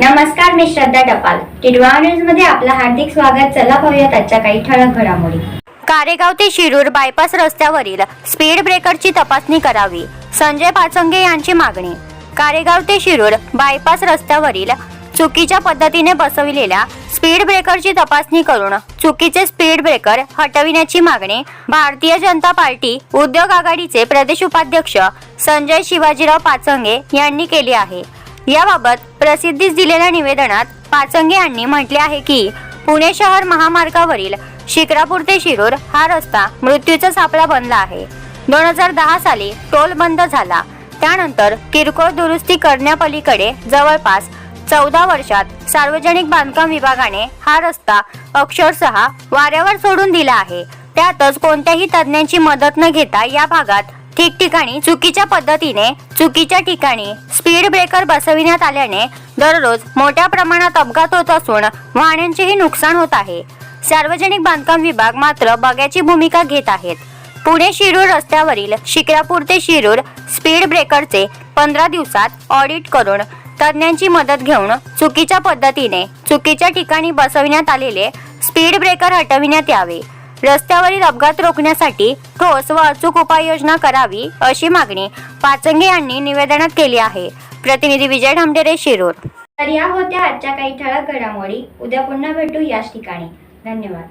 नमस्कार मी श्रद्धा टपाल. टिडवा न्यूजमध्ये आपलं हार्दिक स्वागत. चला पाहूयात आजच्या काही ठळक घडामोडी. कारेगाव ते शिरूर बायपास रस्त्यावरील स्पीड ब्रेकरची तपासणी करावी. संजय पाचंगे यांची मागणी. कारेगाव ते शिरूर बायपास रस्त्यावरील चुकीच्या पद्धतीने बसविलेल्या स्पीड ब्रेकरची तपासणी करून चुकीचे स्पीड ब्रेकर हटविण्याची मागणी भारतीय जनता पार्टी उद्योग आघाडीचे प्रदेश उपाध्यक्ष संजय शिवाजीराव पाचंगे यांनी केली आहे. याबाबत प्रसिद्धीस दिलेल्या निवेदनात पाचंगे यांनी म्हटले आहे की पुणे शहर महामार्गावरील शिक्रापूर ते शिरूर हा रस्ता मृत्यूचा सापळा बनला आहे. दोन हजार दहा साली टोल बंद झाला. त्यानंतर किरकोळ दुरुस्ती करण्यापलीकडे जवळपास चौदा वर्षात सार्वजनिक बांधकाम विभागाने हा रस्ता अक्षरशः वाऱ्यावर सोडून दिला आहे. त्यातच कोणत्याही तज्ज्ञांची मदत न घेता या भागात ठिकठिकाणी चुकीच्या पद्धतीने चुकीच्या ठिकाणी स्पीड ब्रेकर बसविण्यात आल्याने दररोज मोठ्या प्रमाणात अपघात होत असून वाहनांचेही नुकसान होत आहे. सार्वजनिक बांधकाम विभाग मात्र बघ्याची भूमिका घेत आहेत. पुणे शिरूर रस्त्यावरील शिक्रापूर ते शिरूर स्पीड ब्रेकरचे पंधरा दिवसात ऑडिट करून तज्ज्ञांची मदत घेऊन चुकीच्या पद्धतीने चुकीच्या ठिकाणी बसविण्यात आलेले स्पीड ब्रेकर हटविण्यात यावे. रस्त्यावरील अपघात रोखण्यासाठी ठोस व अचूक उपाययोजना करावी अशी मागणी पाचंगे यांनी निवेदनात केली आहे. प्रतिनिधी विजय ढामडेरे शिरूर. तर या होत्या आजच्या काही ठळक घडामोडी. उद्या पुन्हा भेटू याच ठिकाणी. धन्यवाद.